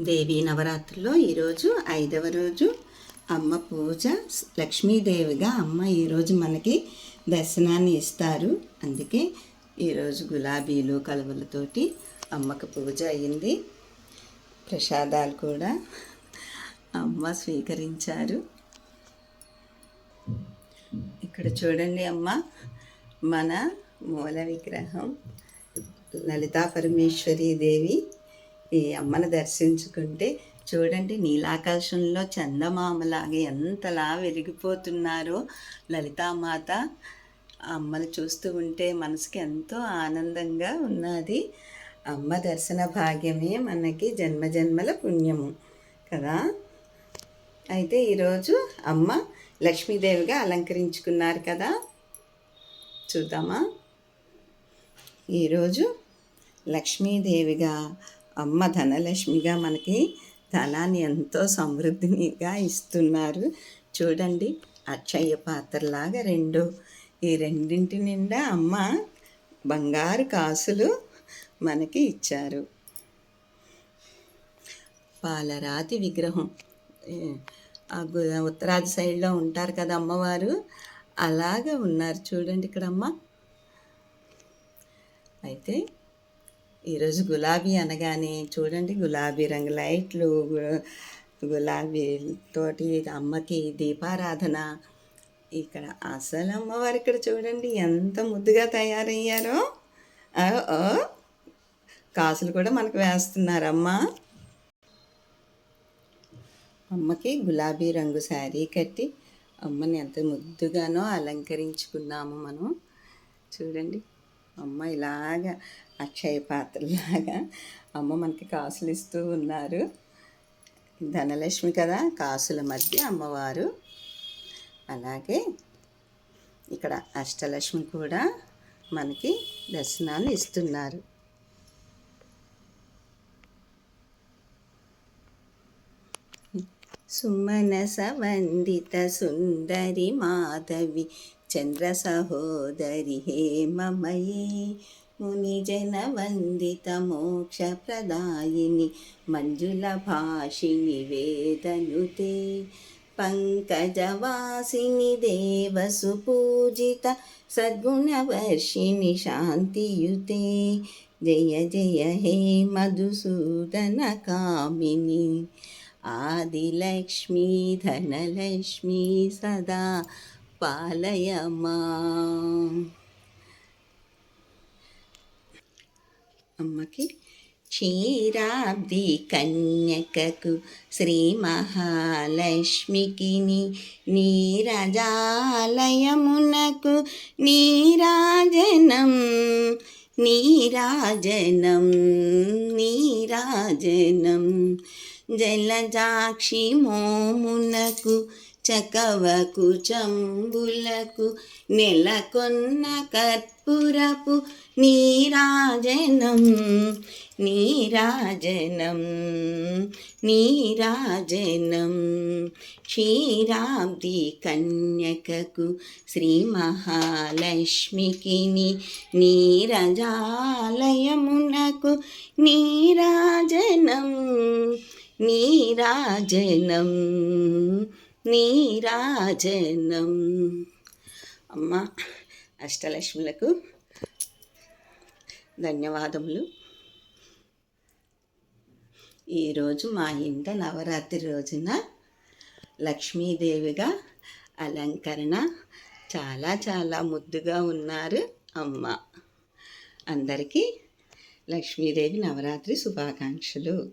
దేవీ నవరాత్రిలో ఈరోజు ఐదవ రోజు అమ్మ పూజ. లక్ష్మీదేవిగా అమ్మ ఈరోజు మనకి దర్శనాన్ని ఇస్తారు. అందుకే ఈరోజు గులాబీలు కలువలతోటి అమ్మకు పూజ అయింది. ప్రసాదాలు కూడా అమ్మ స్వీకరించారు. ఇక్కడ చూడండి అమ్మ మన మూల విగ్రహం. లలితా పరమేశ్వరీ దేవి. ఈ అమ్మను దర్శించుకుంటే చూడండి నీలాకాశంలో చందమామలాగా ఎంతలా వెలిగిపోతున్నారో లలితామాత. అమ్మను చూస్తూ ఉంటే మనసుకి ఎంతో ఆనందంగా ఉన్నది. అమ్మ దర్శన భాగ్యమే మనకి జన్మజన్మల పుణ్యము కదా. అయితే ఈరోజు అమ్మ లక్ష్మీదేవిగా అలంకరించుకున్నారు కదా. చూద్దామా? ఈరోజు లక్ష్మీదేవిగా అమ్మ ధనలక్ష్మిగా మనకి ధనాన్ని ఎంతో సమృద్ధినిగా ఇస్తున్నారు. చూడండి అక్షయ పాత్రలాగా రెండు ఈ రెండింటి నిండా అమ్మ బంగారు కాసులు మనకి ఇచ్చారు. పాలరాతి విగ్రహం. ఆ ఉత్తరాది సైడ్లో ఉంటారు కదా అమ్మవారు. అలాగే ఉన్నారు. చూడండి ఇక్కడ అమ్మ అయితే ఈరోజు గులాబీ అనగానే చూడండి గులాబీ రంగు లైట్లు గులాబీ తోటి అమ్మకి దీపారాధన. ఇక్కడ అసలు అమ్మవారు ఇక్కడ చూడండి ఎంత ముద్దుగా తయారయ్యారో. కాసులు కూడా మనకు వేస్తున్నారమ్మ. అమ్మకి గులాబీ రంగు శారీ కట్టి అమ్మని ఎంత ముద్దుగానో అలంకరించుకున్నాము మనం. చూడండి అమ్మ ఇలాగా అక్షయ పాత్రలాగా అమ్మ మనకి కాసులు ఇస్తూ ఉన్నారు. ధనలక్ష్మి కదా కాసుల మధ్య అమ్మవారు. అలాగే ఇక్కడ అష్టలక్ష్మి కూడా మనకి దర్శనాన్ని ఇస్తున్నారు. సుమనస వందిత సుందరి మాధవి चन्द्रसहोदरि हे ममये, मुनिजनवन्दितमोक्षप्रदायिनि, मञ्जुलभाषिणि वेदनुते, पङ्कजवासिनि देवसुपूजित, सद्गुणवर्षिणि शान्तियुते। जय जय हे मधुसूदनकामिनि, आदिलक्ष्मी, धनलक्ष्मी सदा పాలయమా? అమ్మకి క్షీరాబ్ది కన్యకకు శ్రీ మహాలక్ష్మికి నీరజాలయమునకు నీరాజనం నీరాజనం నీరాజనం. జలజాక్షి మోమునకు చకవకు చంబులకు నెలకొన్న కర్పూరపు నీరాజనం నీరాజనం నీరాజనం. క్షీరాబ్ది కన్యకకు శ్రీ మహాలక్ష్మికి నీరజాలయమునకు నీరాజనం నీరాజనం. నీరాజనం. అమ్మ అష్టలక్ష్ములకు ధన్యవాదములు. ఈరోజు మా ఇంట నవరాత్రి రోజున లక్ష్మీదేవిగా అలంకరణ చాలా చాలా ముద్దుగా ఉన్నారు అమ్మ. అందరికీ లక్ష్మీదేవి నవరాత్రి శుభాకాంక్షలు.